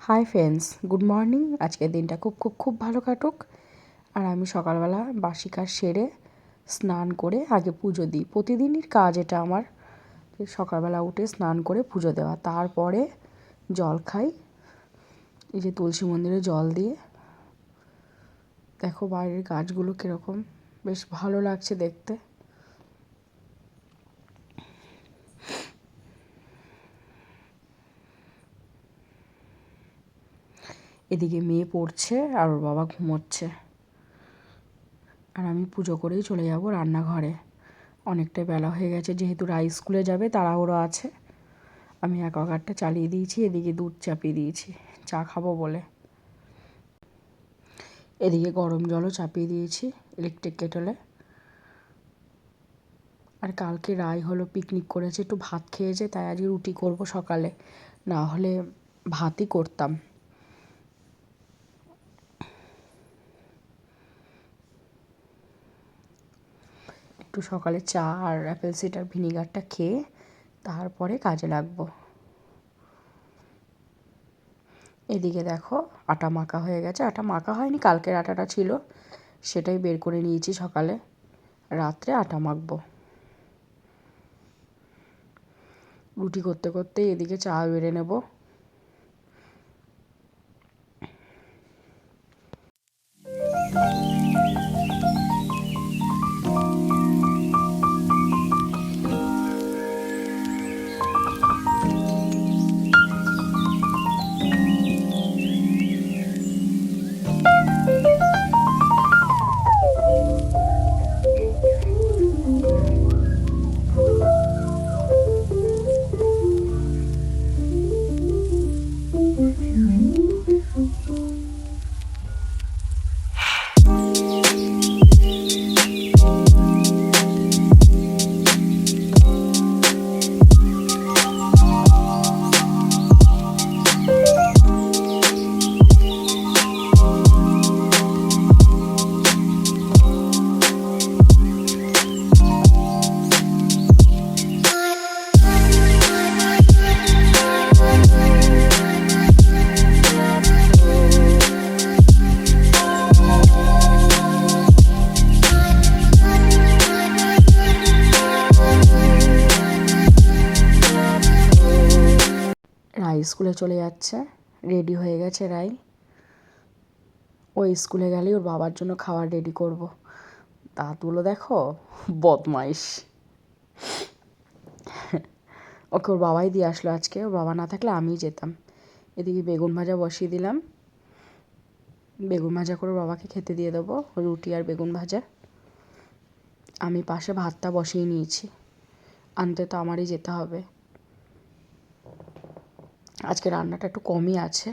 Hi friends good morning আজকের দিনটা খুব খুব খুব ভালো কাটুক। আর আমি সকালবেলা বাসি কাজ সেরে স্নান করে আগে পুজো দিই। প্রতিদিনই কাজ এটা আমার সকালবেলা উঠে স্নান করে পুজো দেওয়া। তারপরে জল খাই। এই যে তুলসী মন্দিরে জল দিয়ে। দেখো বাইরের গাছগুলো কীরকম। বেশ ভালো লাগছে দেখতে। এদিকে মেয়ে পড়ছে আর ওর বাবা ঘুমোচ্ছে। আর আমি পুজো করেই চলে যাব রান্নাঘরে। অনেকটাই বেলা হয়ে গেছে, যেহেতু রাই স্কুলে যাবে, তাড়াহুড়ো আছে। আমি অ্যাকোয়াগার্ডটা চালিয়ে দিয়েছি, এদিকে দুধ চাপিয়ে দিয়েছি, চা খাব বলে। এদিকে গরম জলও চাপিয়ে দিয়েছি ইলেকট্রিক কেটলে আর কালকে রায় হলো পিকনিক করেছে, একটু ভাত খেয়েছে, তাই আজকে রুটি করব সকালে। না হলে ভাতই করতাম। একটু সকালে চা আর অ্যাপেল সিডার ভিনিগারটা খেয়ে তারপরে কাজে লাগবো। এদিকে দেখো আটা মাখা হয়ে গেছে। আটা মাখা হয়নি, কালকের আটাটা ছিল। সেটাই বের করে নিয়েছি সকালে। রাত্রে আটা মাখবো। রুটি করতে করতে এদিকে চা বেড়ে নেব। স্কুলে চলে যাচ্ছে। রেডি হয়ে গেছে রাই ওই স্কুলে গেলেই ওর বাবার জন্য খাবার রেডি করব। দাঁতগুলো দেখো, বদমাইশ। ওকে ওর বাবাই দিয়ে আসলো আজকে। ওর বাবা না থাকলে আমিই যেতাম। এদিকে বেগুন ভাজা বসিয়ে দিলাম। বেগুন ভাজা করে বাবাকে খেতে দিয়ে দেবো, রুটি আর বেগুন ভাজা। আমি পাশে ভাতটা বসিয়ে নিয়েছি। আনতে তো আমারই যেতে হবে। আজকে রান্নাটা একটু কমই আছে।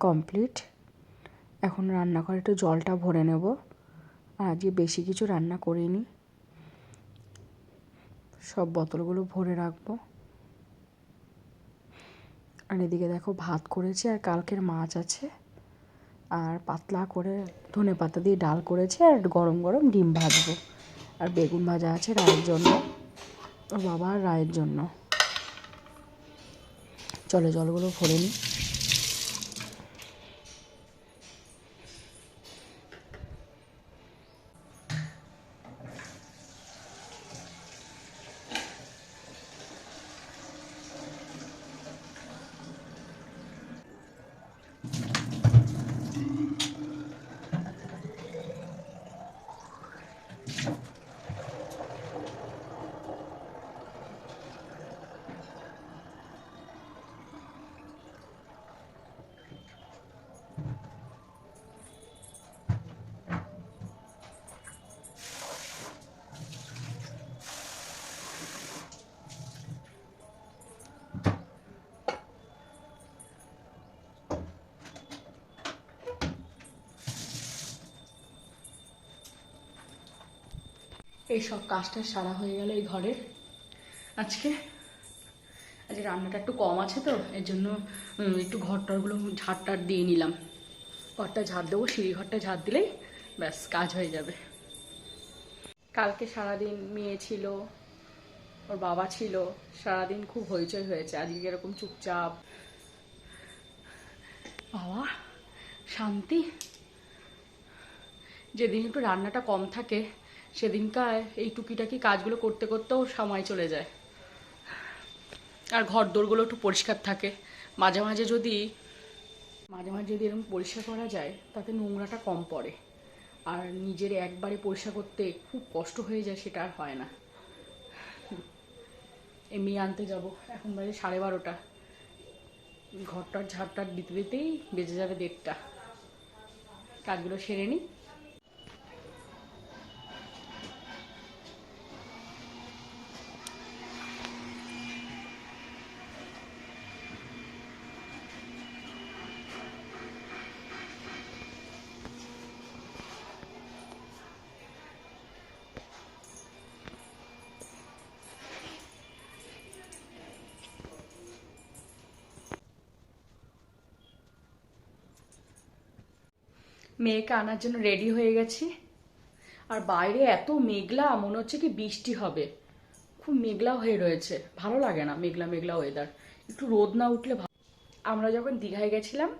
কমপ্লিট এখন রান্নাঘরে একটু জলটা ভরে নেব। আর আজকে বেশি কিছু রান্না করিনি। সব বোতলগুলো ভরে রাখব। আর এদিকে দেখো ভাত করেছি আর কালকের মাছ আছে। আর পাতলা করে ধনে পাতা দিয়ে ডাল করেছি আর গরম গরম ডিম ভাজবো। আর বেগুন ভাজা আছে রায়ের জন্য। ওর বাবা রায়ের জন্য। চলো জলগুলো ভরে নিই। এই সব কাজটা সারা হয়ে গেল এই ঘরের। আজকে আজকে রান্নাটা একটু কম আছে তো, এর জন্য একটু ঘর টরগুলো ঝাড় টাড় দিয়ে নিলাম। ঘরটা ঝাড় দেবো, সিঁড়ি ঘরটা ঝাড় দিলেই ব্যাস, কাজ হয়ে যাবে। কালকে সারাদিন মেয়ে ছিল, ওর বাবা ছিল, সারাদিন খুব হইচই হয়েছে, আজকে এরকম চুপচাপ। বাবা, শান্তি? যেদিন একটু রান্নাটা কম থাকে সেদিনকার এই টুকিটাকি কাজগুলো করতে করতেও সময় চলে যায়। আর ঘর দোরগুলো একটু পরিষ্কার থাকে। মাঝে মাঝে যদি, মাঝে মাঝে যদি এরকম পরিষ্কার করা যায়, তাতে নোংরাটা কম পড়ে। আর নিজের একবারে পরিষ্কার করতে খুব কষ্ট হয়ে যায়, সেটা আর হয় না। এমনি আনতে যাব। এখন বাজে সাড়ে বারোটা। ঘরটার ঝাড়টার দিতে দিতেই বেজে যাবে দেড়টা। কাজগুলো সেরে নিই। মেয়েকে আনার জন্য রেডি হয়ে গেছি। আর বাইরে এত মেঘলা, মনে হচ্ছে কি বৃষ্টি হবে। খুব মেঘলা হয়ে রয়েছে। ভালো লাগে না মেঘলা মেঘলা ওয়েদার একটু রোদ না উঠলে ভালো আমরা যখন দীঘায় গেছিলাম,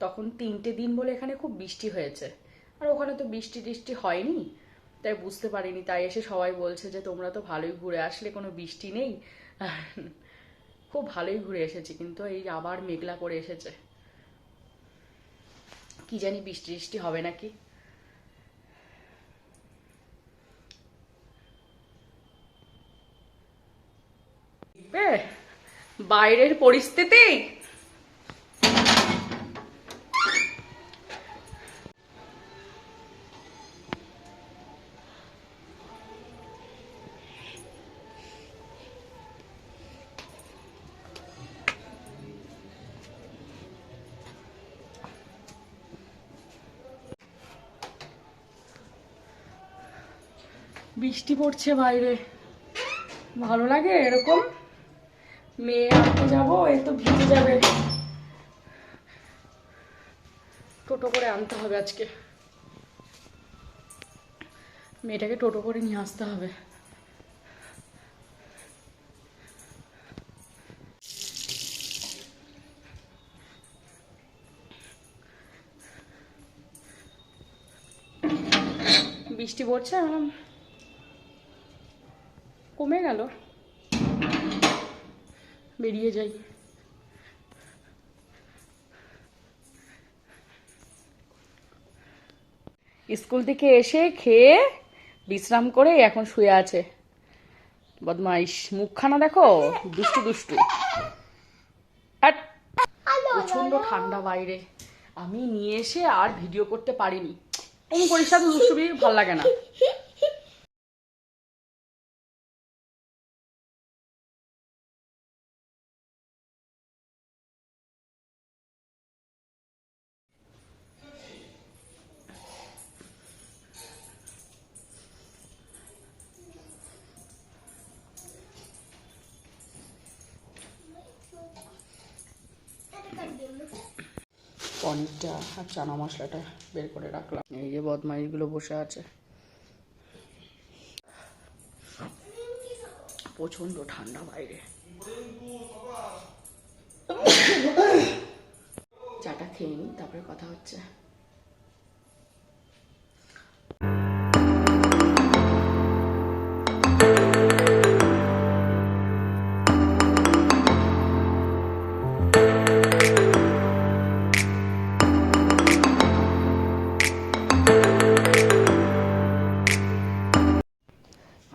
তখন তিনটে দিন বলে এখানে খুব বৃষ্টি হয়েছে। আর ওখানে তো বৃষ্টি টিষ্টি হয়নি। তাই বুঝতে পারিনি। তাই এসে সবাই বলছে যে, তোমরা তো ভালোই ঘুরে আসলে, কোনো বৃষ্টি নেই। খুব ভালোই ঘুরে এসেছি। কিন্তু এই আবার মেঘলা করে এসেছে। কি জানি বৃষ্টি বৃষ্টি হবে নাকি? বাইরের পরিস্থিতি? বৃষ্টি পড়ছে বাইরে। ভালো লাগে এরকম? মেয়ে আনতে যাব এ তো ভিজে যাবে। টোটো করে আনতে হবে আজকে। মেয়েটাকে টোটো করে নিয়ে আসতে হবে। বৃষ্টি পড়ছে কমে গেল। বেরিয়ে যাই। স্কুল থেকে এসে খেয়ে বিশ্রাম করে এখন শুয়ে আছে। বদমাইশ মুখখানা দেখো দুষ্টু দুষ্টু। প্রচণ্ড ঠান্ডা বাইরে। আমি নিয়ে এসে আর ভিডিও করতে পারিনি। কোনো করিস না তো দুষ্টুমি ভালো লাগে না। পনিরটা আর চানা মশলাটা বের করে রাখলাম। এই যে বদমাইশগুলো বসে আছে। প্রচণ্ড ঠান্ডা বাইরে। চাটা খেয়ে নিই, তারপরে কথা হচ্ছে।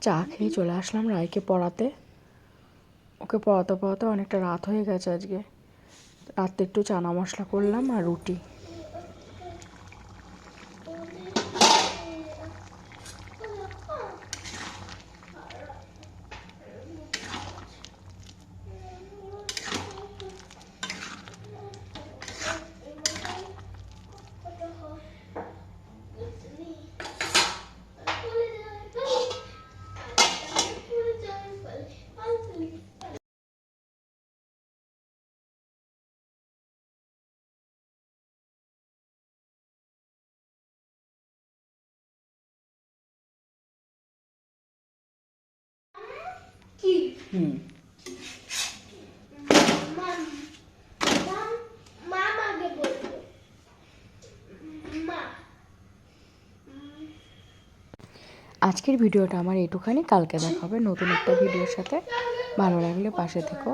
চা খেয়ে চলে আসলাম রায়কে পড়াতে। ওকে পড়াতে পড়াতে অনেকটা রাত হয়ে গেছে আজকে। রাত্রে একটু চানা মশলা করলাম আর রুটি। কি? হুম। আজকের ভিডিওটা আমার এটুখানি কালকে দেখাবে নতুন একটা ভিডিওর সাথে। ভালো লাগলে পাশে থেকো।